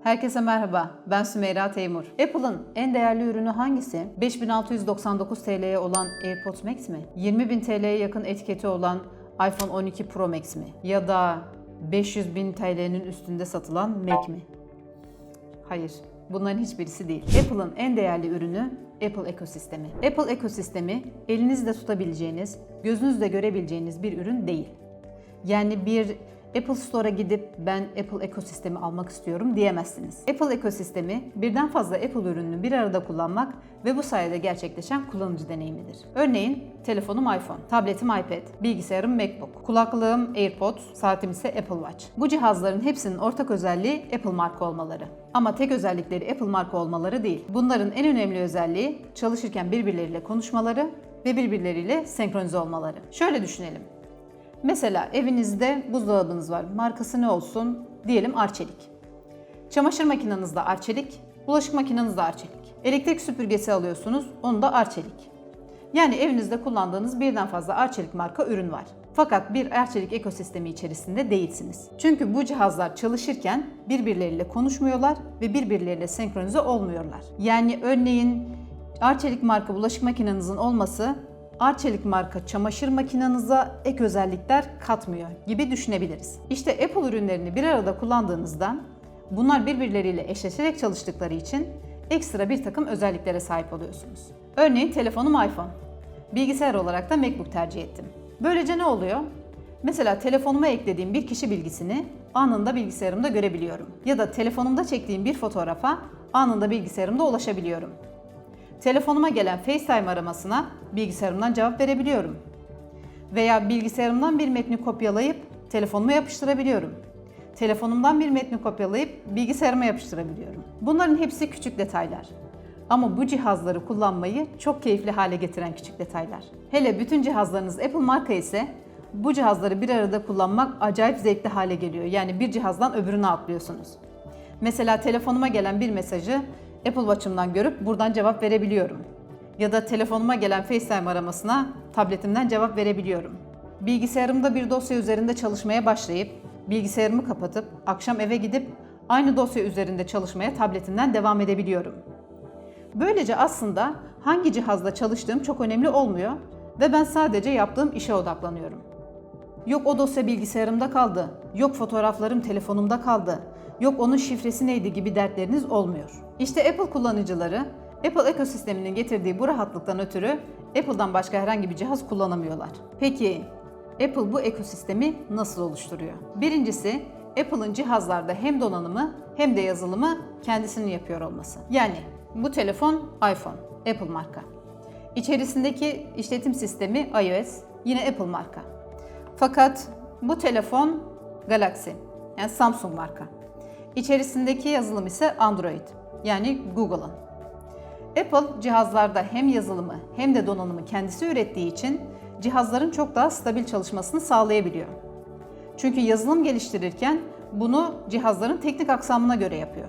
Herkese merhaba, ben Sümeyra Teymur. Apple'ın en değerli ürünü hangisi? 5699 TL'ye olan AirPods Max mi? 20.000 TL'ye yakın etiketi olan iPhone 12 Pro Max mi? Ya da 500.000 TL'nin üstünde satılan Mac mi? Hayır, bunların hiçbirisi değil. Apple'ın en değerli ürünü Apple ekosistemi. Apple ekosistemi elinizde tutabileceğiniz, gözünüzle görebileceğiniz bir ürün değil. Yani bir Apple Store'a gidip ben Apple ekosistemi almak istiyorum diyemezsiniz. Apple ekosistemi birden fazla Apple ürününü bir arada kullanmak ve bu sayede gerçekleşen kullanıcı deneyimidir. Örneğin telefonum iPhone, tabletim iPad, bilgisayarım MacBook, kulaklığım AirPods, saatim ise Apple Watch. Bu cihazların hepsinin ortak özelliği Apple marka olmaları. Ama tek özellikleri Apple marka olmaları değil. Bunların en önemli özelliği çalışırken birbirleriyle konuşmaları ve birbirleriyle senkronize olmaları. Şöyle düşünelim. Mesela evinizde buzdolabınız var. Markası ne olsun? Diyelim Arçelik. Çamaşır makinenizde Arçelik, bulaşık makinenizde Arçelik. Elektrik süpürgesi alıyorsunuz, onu da Arçelik. Yani evinizde kullandığınız birden fazla Arçelik marka ürün var. Fakat bir Arçelik ekosistemi içerisinde değilsiniz. Çünkü bu cihazlar çalışırken birbirleriyle konuşmuyorlar ve birbirleriyle senkronize olmuyorlar. Yani örneğin Arçelik marka bulaşık makinenizin olması Arçelik marka çamaşır makinenize ek özellikler katmıyor gibi düşünebiliriz. İşte Apple ürünlerini bir arada kullandığınızda bunlar birbirleriyle eşleşerek çalıştıkları için ekstra bir takım özelliklere sahip oluyorsunuz. Örneğin telefonum iPhone. Bilgisayar olarak da MacBook tercih ettim. Böylece ne oluyor? Mesela telefonuma eklediğim bir kişi bilgisini anında bilgisayarımda görebiliyorum. Ya da telefonumda çektiğim bir fotoğrafa anında bilgisayarımda ulaşabiliyorum. Telefonuma gelen FaceTime aramasına bilgisayarımdan cevap verebiliyorum. Veya bilgisayarımdan bir metni kopyalayıp telefonuma yapıştırabiliyorum. Telefonumdan bir metni kopyalayıp bilgisayarıma yapıştırabiliyorum. Bunların hepsi küçük detaylar. Ama bu cihazları kullanmayı çok keyifli hale getiren küçük detaylar. Hele bütün cihazlarınız Apple marka ise bu cihazları bir arada kullanmak acayip zevkli hale geliyor. Yani bir cihazdan öbürüne atlıyorsunuz. Mesela telefonuma gelen bir mesajı Apple Watch'ımdan görüp buradan cevap verebiliyorum. Ya da telefonuma gelen FaceTime aramasına tabletimden cevap verebiliyorum. Bilgisayarımda bir dosya üzerinde çalışmaya başlayıp bilgisayarımı kapatıp akşam eve gidip aynı dosya üzerinde çalışmaya tabletimden devam edebiliyorum. Böylece aslında hangi cihazla çalıştığım çok önemli olmuyor ve ben sadece yaptığım işe odaklanıyorum. Yok o dosya bilgisayarımda kaldı, yok fotoğraflarım telefonumda kaldı, yok onun şifresi neydi gibi dertleriniz olmuyor. İşte Apple kullanıcıları Apple ekosisteminin getirdiği bu rahatlıktan ötürü Apple'dan başka herhangi bir cihaz kullanamıyorlar. Peki Apple bu ekosistemi nasıl oluşturuyor? Birincisi Apple'ın cihazlarda hem donanımı hem de yazılımı kendisinin yapıyor olması. Yani bu telefon iPhone, Apple marka. İçerisindeki işletim sistemi iOS, yine Apple marka. Fakat bu telefon Galaxy, yani Samsung marka. İçerisindeki yazılım ise Android, yani Google'ın. Apple cihazlarda hem yazılımı hem de donanımı kendisi ürettiği için cihazların çok daha stabil çalışmasını sağlayabiliyor. Çünkü yazılım geliştirirken bunu cihazların teknik aksamına göre yapıyor.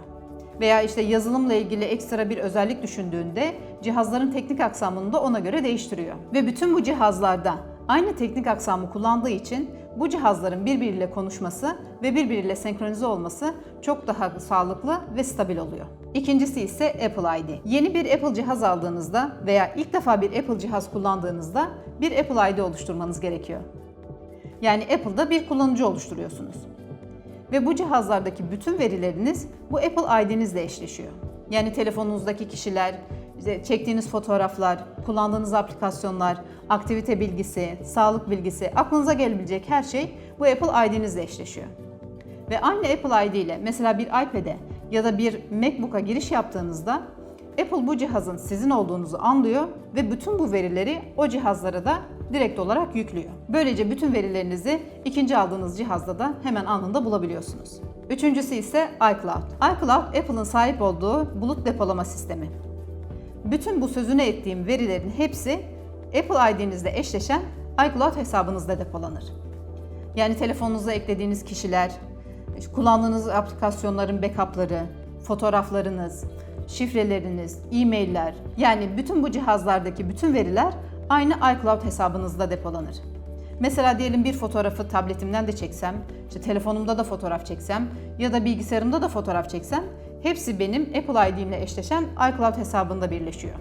Veya işte yazılımla ilgili ekstra bir özellik düşündüğünde cihazların teknik aksamını da ona göre değiştiriyor. Ve bütün bu cihazlarda aynı teknik aksamı kullandığı için bu cihazların birbiriyle konuşması ve birbiriyle senkronize olması çok daha sağlıklı ve stabil oluyor. İkincisi ise Apple ID. Yeni bir Apple cihaz aldığınızda veya ilk defa bir Apple cihaz kullandığınızda bir Apple ID oluşturmanız gerekiyor. Yani Apple'da bir kullanıcı oluşturuyorsunuz. Ve bu cihazlardaki bütün verileriniz bu Apple ID'nizle eşleşiyor. Yani telefonunuzdaki kişiler, çektiğiniz fotoğraflar, kullandığınız aplikasyonlar, aktivite bilgisi, sağlık bilgisi, aklınıza gelebilecek her şey bu Apple ID'nizle eşleşiyor. Ve aynı Apple ID ile mesela bir iPad'e ya da bir MacBook'a giriş yaptığınızda Apple bu cihazın sizin olduğunuzu anlıyor ve bütün bu verileri o cihazlara da direkt olarak yüklüyor. Böylece bütün verilerinizi ikinci aldığınız cihazda da hemen anında bulabiliyorsunuz. Üçüncüsü ise iCloud. iCloud Apple'ın sahip olduğu bulut depolama sistemi. Bütün bu sözünü ettiğim verilerin hepsi Apple ID'nizle eşleşen iCloud hesabınızda depolanır. Yani telefonunuza eklediğiniz kişiler, kullandığınız aplikasyonların backup'ları, fotoğraflarınız, şifreleriniz, e-mailler yani bütün bu cihazlardaki bütün veriler aynı iCloud hesabınızda depolanır. Mesela diyelim bir fotoğrafı tabletimden de çeksem, işte telefonumda da fotoğraf çeksem ya da bilgisayarımda da fotoğraf çeksem hepsi benim Apple ID'imle eşleşen iCloud hesabında birleşiyor.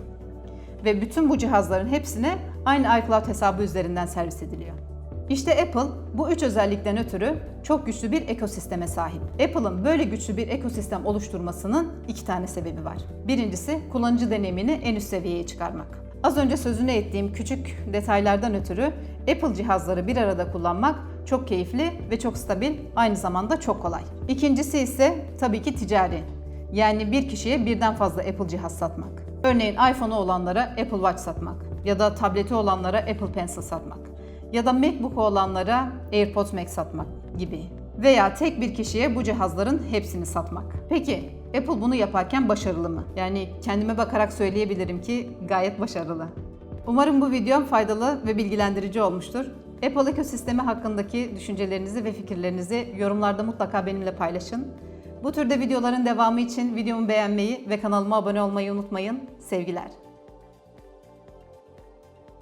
Ve bütün bu cihazların hepsine aynı iCloud hesabı üzerinden servis ediliyor. İşte Apple bu üç özellikten ötürü çok güçlü bir ekosisteme sahip. Apple'ın böyle güçlü bir ekosistem oluşturmasının iki tane sebebi var. Birincisi kullanıcı deneyimini en üst seviyeye çıkarmak. Az önce sözünü ettiğim küçük detaylardan ötürü Apple cihazları bir arada kullanmak çok keyifli ve çok stabil, aynı zamanda çok kolay. İkincisi ise tabii ki ticari. Yani bir kişiye birden fazla Apple cihaz satmak. Örneğin iPhone'u olanlara Apple Watch satmak ya da tableti olanlara Apple Pencil satmak ya da MacBook olanlara AirPods Max satmak gibi. Veya tek bir kişiye bu cihazların hepsini satmak. Peki Apple bunu yaparken başarılı mı? Yani kendime bakarak söyleyebilirim ki gayet başarılı. Umarım bu videom faydalı ve bilgilendirici olmuştur. Apple ekosistemi hakkındaki düşüncelerinizi ve fikirlerinizi yorumlarda mutlaka benimle paylaşın. Bu türde videoların devamı için videomu beğenmeyi ve kanalıma abone olmayı unutmayın. Sevgiler.